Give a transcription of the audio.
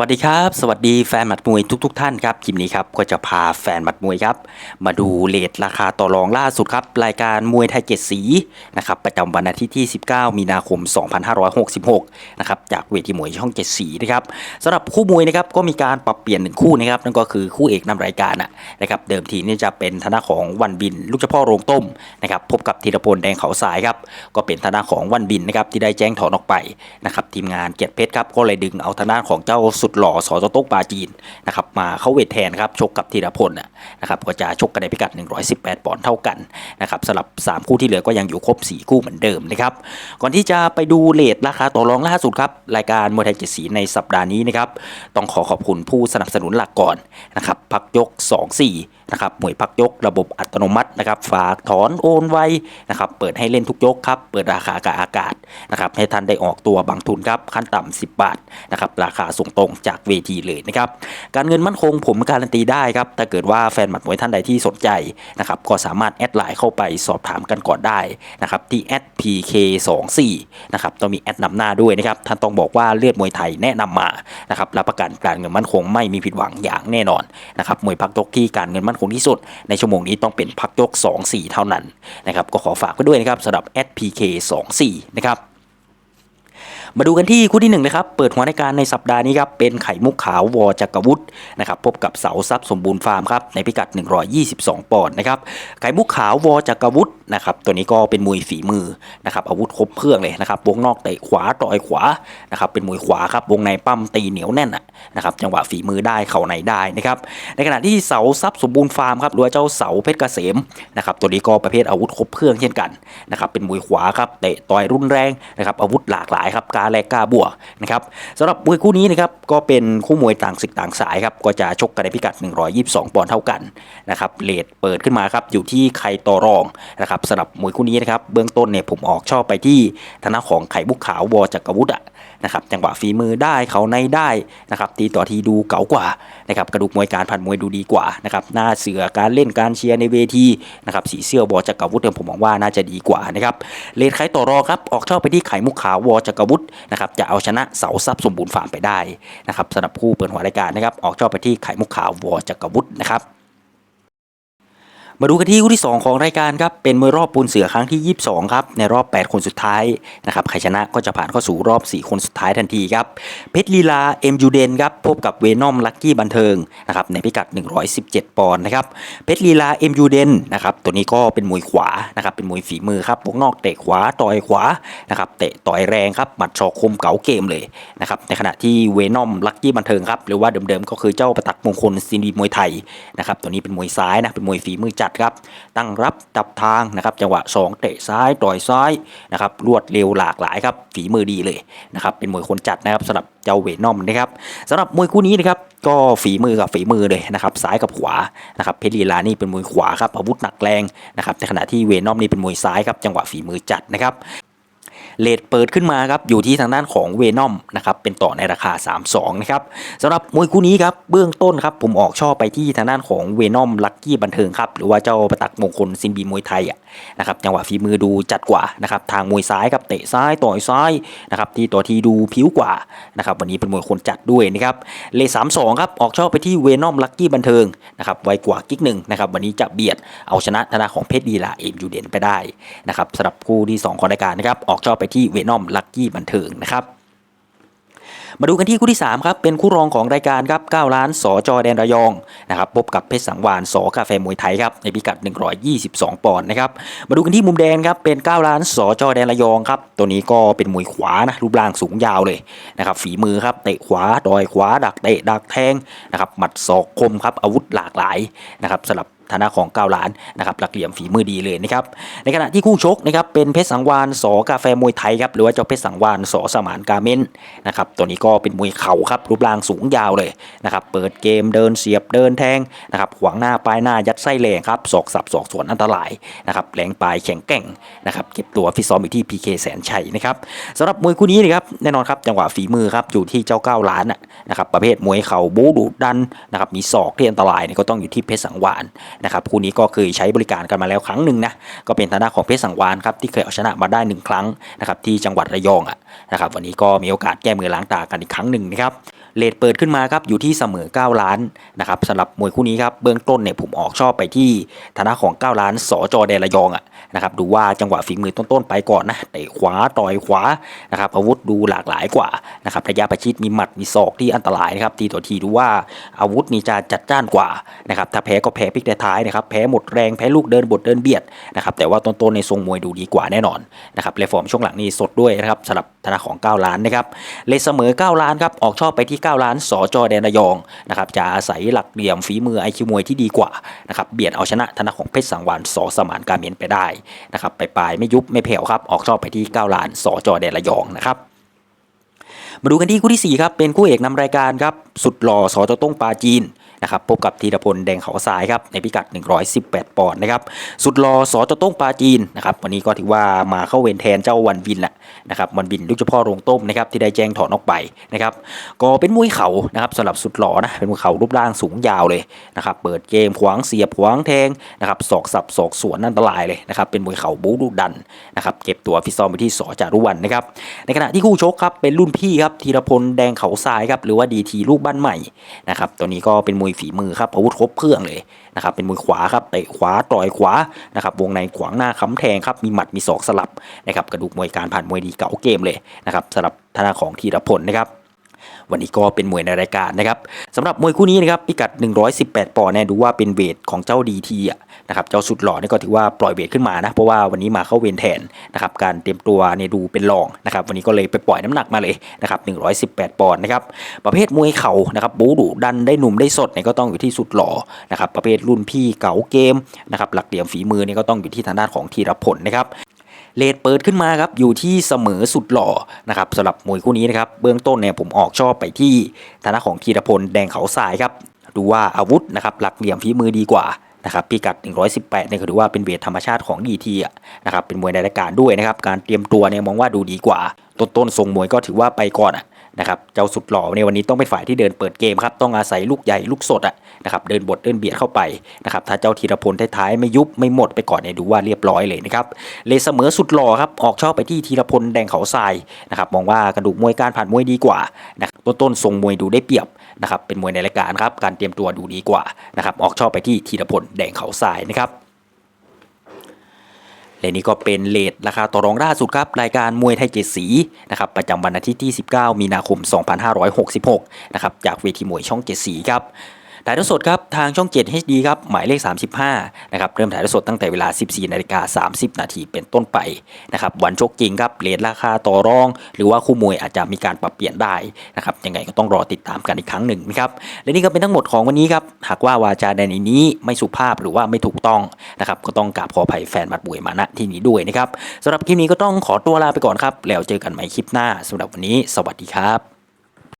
วัสดีครับ สวัสดีแฟนหมัดมวยทุกๆทท่านครับคลิปนี้ครับก็จะพาแฟนหมัดมวยครับ มาดูเลทราคาต่อรองล่าสุดครับรายการมวยไทยเจ็ดสีนะครับประจำวันอาทิตย์ที่ 19 มีนาคม 2566 นะครับจากเวทีมวยช่องเจ็ดสีนะครับสำหรับคู่มวยนะครับก็มีการปรับเปลี่ยนหนึ่งคู่นะครับนั่นก็คือคู่เอกนำรายการนะครับเดิมทีนี่จะเป็นธนาของวันบิน ลูกเฉพาะโรงต้มนะครับพบกับธีรพลแดงเขาสายครับก็เป็นธนาของวันบินนะครับที่ได้แจ้งถอนออกไปนะครับทีมงานเกียรติเพชรครับก็เลยดึงเอาทางด้าของเจ้าสุดหล่อสอจโต๊กปาจีนนะครับมาเข้าเวทแทนครับชกกับธีรพลนะนะครับก็จะชกกันในพิกัด 118 ปอนด์เท่ากันนะครับสำหรับ 3 คู่ที่เหลือก็ยังอยู่ครบ 4 คู่เหมือนเดิมนะครับก่อนที่จะไปดูเลทราคาต่อรองล่าสุดครับรายการมวยไทยเจ็ดสีในสัปดาห์นี้นะครับต้องขอขอบคุณผู้สนับสนุนหลักก่อนนะครับพักยก 2-4นะครับหมวยพักยกระบบอัตโนมัตินะครับฝากถอนโอนไวนะครับเปิดให้เล่นทุกยกครับเปิดราคากับอากาศนะครับให้ท่านได้ออกตัวบางทุนครับขั้นต่ำ10 บาทนะครับราคาส่งตรงจากเวทีเลยนะครับการเงินมั่นคงผมการันตีได้ครับถ้าเกิดว่าแฟนหมัดมวยท่านใดที่สนใจนะครับก็สามารถแอดไลน์เข้าไปสอบถามกันก่อนได้นะครับที่ @pk24 นะครับต้องมีแอดนำหน้าด้วยนะครับท่านต้องบอกว่าเลือดมวยไทยแนะนำมานะครับรับประกันการเงินมั่นคงไม่มีผิดหวังอย่างแน่นอนนะครับมวยพักยกที่การเงินมั่นคงที่สุด ในชั่วโมงนี้ต้องเป็นพักยก 2-4 เท่านั้นนะครับก็ขอฝากไว้ด้วยนะครับสำหรับ @pk24 นะครับ มาดูกันที่คู่ที่1นะครับเปิดหัวในการในสัปดาห์นี้ครับเป็นไข่มุกขาววอจักรวุฒินะครับพบกับเสาทรัพย์สมบูรณ์ฟาร์มครับในพิกัด 122 ปอนด์นะครับไข่มุกขาววอจักรวุฒินะครับตัวนี้ก็เป็นมวยฝีมือนะครับอาวุธครบเครื่องเลยนะครับวงนอกเตะขวาต่อยขวานะครับเป็นมวยขวาครับวงในปั้มตีเหนียวแน่นนะครับจังหวะฝีมือได้เข่าในได้นะครับในขณะที่เสาทรัพย์สมบูรณ์ฟาร์มครับหรือเจ้าเสาเพชรเกษมนะครับตัวนี้ก็ประเภทอาวุธครบเครื่องเช่นกันนะครับเป็นมวยขวาครับเตะต่อยรุนแรงนะครับอาวุธหลากหลายครับกล้าและกล้าบวนะครับสำหรับมวยคู่นี้นะครับก็เป็นคู่มวยต่างศึกต่างสายครับก็จะชกกันในพิกัด 122 ปอนด์เท่ากันนะครับเลทเปิดขึ้นมาครับอยู่ที่ใครต่อรองนะครับสำหรับมวยคู่นี้นะครับเบื้องต้นเนี่ยผมออกชอบไปที่ทางด้าของไข่บุกขาววอจักรวุฒิอะ นะครับจังหวะฝีมือได้เขาในได้นะครับตีต่อทีดูเก๋ากว่านะครับกระดูกมวยการพันมวยดูดีกว่านะครับหน้าเสือการเล่นการเชียร์ในเวทีนะครับสีเสื้อวอจักรวุฒิเนี่ยผมมองว่าน่าจะดีกว่านะครับเลทใคต่อรอครับออกชอบไปที่ไข่มุกขาววอจักรวุฒินะครับจะเอาชนะเสาทรัพย์สมบูรณ์ฟาร์มไปได้นะครับสำหรับคู่เปิดหัวรายการนะครับออกชอบไปที่ไข่มุกขาววอจักรวุฒินะครับ มาดูกันที่คู่ที่ 2 ของรายการครับเป็นมวยรอบปูนเสือครั้งที่ 22 ครับ ในรอบ 8 คนสุดท้ายนะครับใครชนะก็จะผ่านเข้าสู่รอบ 4 คนสุดท้ายทันทีครับ เพชรลีลาเอ็มยูเดนครับพบกับเวนอมลักกี้บันเทิงนะครับในพิกัด 117 ปอนด์นะครับเพชรลีลาเอ็มยูเดนนะครับตัวนี้ก็เป็นมวยขวานะครับเป็นมวยฝีมือครับวงนอกเตะขวาต่อยขวานะครับเตะต่อยแรงครับหมัดชอกคมเก๋าเกมเลยนะครับในขณะที่เวนอมลักกี้บันเทิงครับหรือว่าเดิมๆก็คือเจ้าประตักมงคลซินดีมวยไทยนะครับตัวนี้เป็นมวยซ้ายนะเป็นมวยฝีมือจัดครับ ตั้งรับจับทางนะครับจังหวะ 2 เตะซ้ายต่อยซ้ายนะครับรวดเร็วหลากหลายครับฝีมือดีเลยนะครับเป็นมวยคนจัดนะครับสำหรับเจ้าเวนอมนะครับสำหรับมวยคู่นี้นะครับก็ฝีมือกับฝีมือเลยนะครับซ้ายกับขวานะครับเพชรลีลานี่เป็นมวยขวาครับอาวุธหนักแรงนะครับในขณะที่เวนอมนี่เป็นมวยซ้ายครับจังหวะฝีมือจัดนะครับ เลทเปิดขึ้นมาครับอยู่ที่ทางด้านของเวนอมนะครับเป็นต่อในราคา 3-2 นะครับสำหรับมวยคู่นี้ครับเบื้องต้นครับผมออกชอบไปที่ทางด้านของเวนอมลักกี้บันเทิงครับหรือว่าเจ้าประตักมงคลซินบีมวยไทยอะนะครับจังหวะฝีมือดูจัดกว่านะครับทางมวยซ้ายครับเตะซ้ายต่อยซ้ายนะครับที่ต่อทีดูผิวกว่านะครับวันนี้เป็นมวยคนจัดด้วยนะครับเลท3-2ครับออกชอบไปที่เวนอมลักกี้บันเทิงนะครับไวกว่ากิ๊กหนึ่งนะครับวันนี้จะเบียดเอาชนะทางด้านของเพชรดีลาเอ็มยูเดนไปได้นะครับสำหรับคู่ที่2ของรายการนะครับออกชอบไปที่เวนอมลักกี้บันเทิงนะครับมาดูกันที่คู่ที่3ครับเป็นคู่รองของรายการครับ9ล้านสอจอแดนระยองนะครับพบกับเพชรสังวานสอกาแฟมวยไทยครับในพิกัด 122 ปอนด์นะครับมาดูกันที่มุมแดงครับเป็น 9 ล้านสอจอแดนระยองครับตัวนี้ก็เป็นมวยขวานะรูปร่างสูงยาวเลยนะครับฝีมือครับเตะขวาดอยขวาดักเตะดักแทงนะครับหมัดศอกคมครับอาวุธหลากหลายนะครับสำหรับ ฐานะของ9ล้าหลานนะครับหลักเหลี่ยมฝีมือดีเลยนะครับในขณะที่คู่ชกนะครับเป็นเพชรสังวานสกาแฟมวยไทยครับหรือว่าเจ้าเพชรสังวานสสมานกาเมนนะครับตัวนี้ก็เป็นมวยเข่าครับรูปร่างสูงยาวเลยนะครับเปิดเกมเดินเสียบเดินแทงนะครับขวางหน้าปลายหน้ายัดไส้แรงครับศอกสับศอกสวนอันตรายนะครับแหลงปลายแข็งแกร่งนะครับเก็บตัวฟิตซ้อมอยู่ที่ PK แสนชัยนะครับสำหรับมวยคู่นี้นะครับแน่นอนครับจังหวะฝีมือครับอยู่ที่เจ้า9ล้านน่ะนะครับประเภทมวยเข่าบู๊ดุดันนะครับมีศอกที่อันตรายนี่ยก็ต้องอยู่ที่เพชรสังวานนะครับคู่นี้ก็เคยใช้บริการกันมาแล้วครั้งหนึ่งนะก็เป็นทางด้านของเพชรสังวานครับที่เคยเอาชนะมาได้หนึ่งครั้งนะครับที่จังหวัดระยองอะนะครับวันนี้ก็มีโอกาสแก้มือล้างตากันอีกครั้งหนึ่งนะครับเลทเปิดขึ้นมาครับอยู่ที่เสมอ 9 ล้านนะครับสำหรับมวยคู่นี้ครับเบื้องต้นเนี่ยผมออกชอบไปที่ฐานะของ 9 ล้านสจแดนระยองอะ นะครับดูว่าจังหวะฝีมือต้นๆไปก่อนนะเตะขวาต่อยขวานะครับอาวุธดูหลากหลายกว่านะครับระยะประชิดมีหมัดมีศอกที่อันตรายนะครับทีต่อทีดูว่าอาวุธนี่จะจัดจ้านกว่านะครับถ้าแพ้ก็แพ้พลิกท้ายนะครับแพ้หมดแรงแพ้ลูกเดินบทเดินเบียดนะครับแต่ว่าต้นๆในทรงมวยดูดีกว่าแน่นอนนะครับและฟอร์มช่วงหลังนี่สดด้วยนะครับสำหรับธนาของ 9 ล้านนะครับเลเสมอ 9 ล้านครับออกชอบไปที่ 9 ล้านสจแดนระยองนะครับจะอาศัยหลักเหลี่ยมฝีมือไอคิวมวยที่ดีกว่านะครับเบียดเอาชนะธนาของเพชรสังวานสสมานการเมนไปได้นะครับไปปลายไม่ยุบไม่แผ่วครับ ออกชอบไปที่9ล้านสจอแดนระยองนะครับมาดูกันที่คู่ที่4ครับเป็นคู่เอกนำรายการครับสุดหล่อสอจต้งปาจีน นะครับพบกับธีรพลแดงเขาทรายครับในพิกัด 118 ปอนด์นะครับสุดหล่อสอจต้งปาจีนนะครับวันนี้ก็ถือว่ามาเข้าเวรแทนเจ้าวันวินแหละนะครับวันวินลูกเฉพาะโรงต้มนะครับที่ได้แจ้งถอนออกไปนะครับก็เป็นมวยเข่านะครับสำหรับสุดหล่อนะเป็นมวยเข่ารูปร่างสูงยาวเลยนะครับเปิดเกมขวางเสียบขวางแทงนะครับศอกสับศอกสวนอันตรายเลยนะครับเป็นมวยเข่าบู๊ดุดันนะครับเก็บตัวฟิตซ้อมไปที่สอจารุวันนะครับในขณะที่คู่ชกครับเป็นรุ่นพี่ครับธีรพลแดงเขาทรายครับหรือว่าดีทีลูกบ้านใหม่นะครับตัวนี้ก็เป็นมวยฝีมือครับอาวุธครบเครื่องเลยนะครับเป็นมือขวาครับเตะขวาต่อยขวานะครับวงในขวางหน้าค้ำแทงครับมีหมัดมีศอกสลับนะครับกระดูกมวยการผ่านมวยดีเก่าเกมเลยนะครับสำหรับทนาของธีรพลนะครับ วันนี้ก็เป็นมวยในรายการนะครับสำหรับมวยคู่นี้นะครับพิกัด 118 ปอนด์เนี่ยดูว่าเป็นเวทของเจ้าดีทีอะนะครับเจ้าสุดหล่อนี่ก็ถือว่าปล่อยเวทขึ้นมานะเพราะว่าวันนี้มาเข้าเวรแทนนะครับการเตรียมตัวเนี่ยดูเป็นรองนะครับวันนี้ก็เลยไปปล่อยน้ำหนักมาเลยนะครับ118 ปอนด์นะครับประเภทมวยเข่านะครับบูดุดันได้หนุ่มได้สดเนี่ยก็ต้องอยู่ที่สุดหล่อนะครับประเภทรุ่นพี่เก่าเกมนะครับหลักเหลี่ยมฝีมือเนี่ยก็ต้องอยู่ที่ทางด้านของธีรพลนะครับ เลทเปิดขึ้นมาครับอยู่ที่เสมอสุดหล่อนะครับสำหรับมวยคู่นี้นะครับเบื้องต้นเนี่ยผมออกชอบไปที่ฐานะของธีรพลแดงเขาทรายครับดูว่าอาวุธนะครับหลักเหลี่ยมฝีมือดีกว่านะครับพิกัด 118เนี่ยถือว่าเป็นเวทธรรมชาติของดีทีนะครับเป็นมวยในรายการด้วยนะครับการเตรียมตัวเนี่ยมองว่าดูดีกว่าต้นต้นๆทรงมวยก็ถือว่าไปก่อนอะ นะครับเจ้าสุดหล่อในวันนี้ต้องเป็นฝ่ายที่เดินเปิดเกมครับต้องอาศัยลูกใหญ่ลูกสดอะนะครับเดินบทเดินเบียดเข้าไปนะครับถ้าเจ้าธีรพลท้ายๆไม่ยุบไม่หมดไปก่อนเนี่ยดูว่าเรียบร้อยเลยนะครับเลเสมอสุดหล่อครับออกชอบไปที่ธีรพลแดงเขาทรายนะครับมองว่ากระดูกมวยการผ่านมวยดีกว่านะครับต้นต้นๆทรงมวยดูได้เปรียบนะครับเป็นมวยในรายการครับการเตรียมตัวดูดีกว่านะครับออกชอบไปที่ธีรพลแดงเขาทรายนะครับ และนี่ก็เป็นเลทราคาต่อรองล่าสุดครับ รายการมวยไทยเจ็ดสีนะครับประจำวันอาทิตย์ที่ 19 มีนาคม 2566 นะครับจากเวทีมวยช่องเจ็ดสีครับ ถ่ายทอดสดครับทางช่อง 7 HD ครับหมายเลข 35 นะครับเริ่มถ่ายทอดสดตั้งแต่เวลา 14นาฬิกา30 นาทีเป็นต้นไปนะครับวันชกจริงครับเรทราคาต่อรอง หรือว่าคู่มวยอาจจะมีการปรับเปลี่ยนได้นะครับยังไงก็ต้องรอติดตามกันอีกครั้งหนึ่งนะครับและนี่ก็เป็นทั้งหมดของวันนี้ครับหากว่าวาจาในนี้ไม่สุภาพหรือว่าไม่ถูกต้องนะครับก็ต้องกราบขออภัยแฟนมัดบุยมาณที่นี้ด้วยนะครับสำหรับคลิปนี้ก็ต้องขอตัวลาไปก่อนครับแล้วเจอกันใหม่คลิปหน้าสำหรับวันนี้ สวัสดีครับ